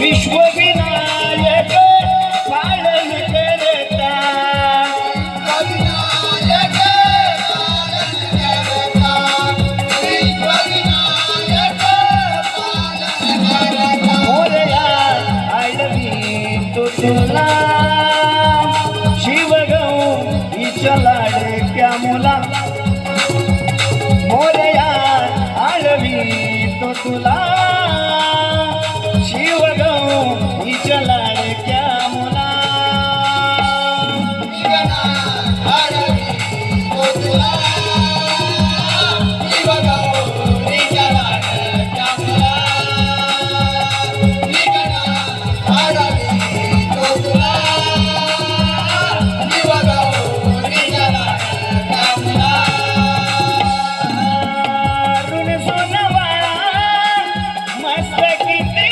বিশ্ববিনা ऋण सोनवाळा मस्त किती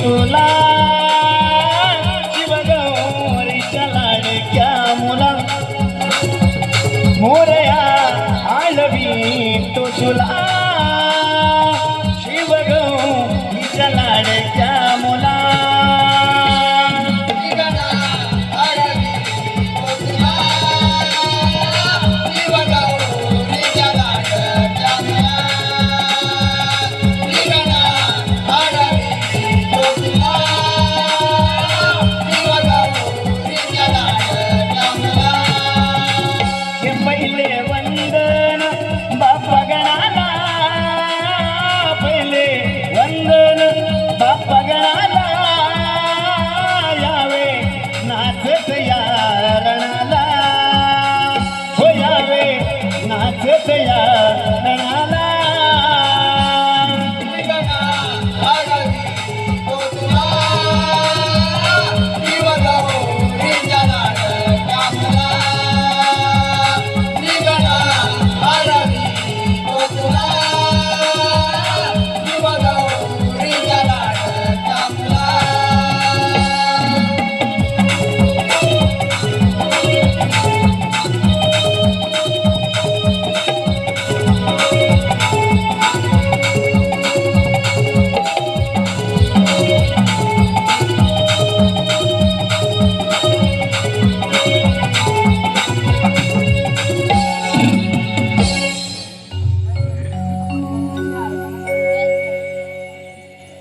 तो तुला शिवगौरीच्या लाडक्या मुला? मोरया आडवी तो तुला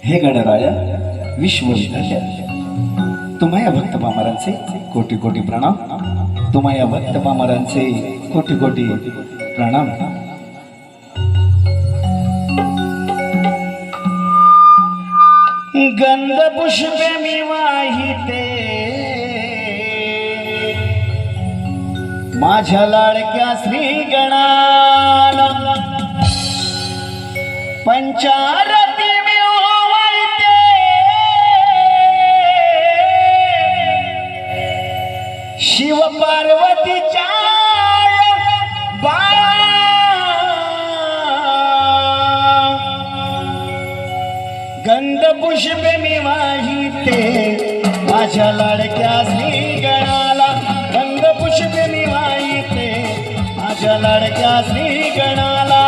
हे गणराया विश्वविद्यालय. तुम्हा भक्त पामारांचे कोटी कोटी प्रणाम. तुम्हा भक्त पामारांचे कोटी कोटी प्रणाम. गंध पुष्पे मी वाहिते. माझ्या लाडक्या श्री गणाला पंचार पुष्पे मी वाहिते माझ्या लाडक्या श्री गणाला गंध पुष्पे मी वाहिते. माझ्या लाडक्या श्री गणाला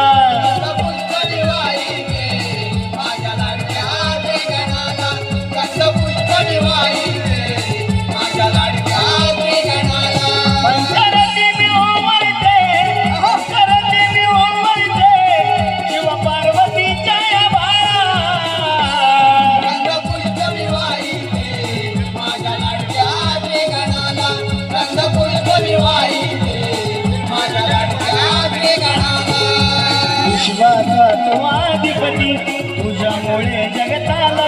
विश्वाचा तो अधिपती तुझ्यामुळे जगताला